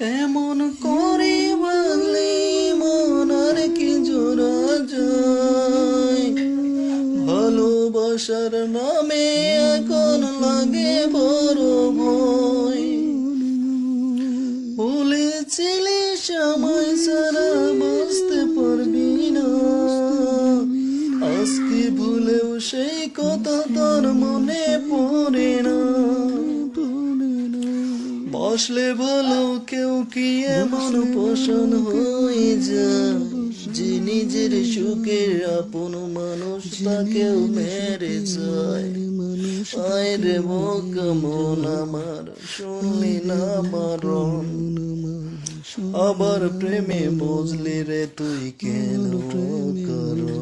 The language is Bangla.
এমন করে বলে মন আর কি জোড়া যায় ভালোবাসার নামে এখন লাগে বড় ভয়। বলেছিলি সময় সারা বুঝতে পারবি না। আজকে ভুলেও সেই কথা তোর মনে বসলে ভালো কেউ কি এমন পোষণ হয়ে যায়? যে নিজের সুখের আপন মানুষ তাকেও মেরে যায়। আয় রে মন আমার শুনলি না মারণ। আবার প্রেমে বুঝলি রে তুই কেন করো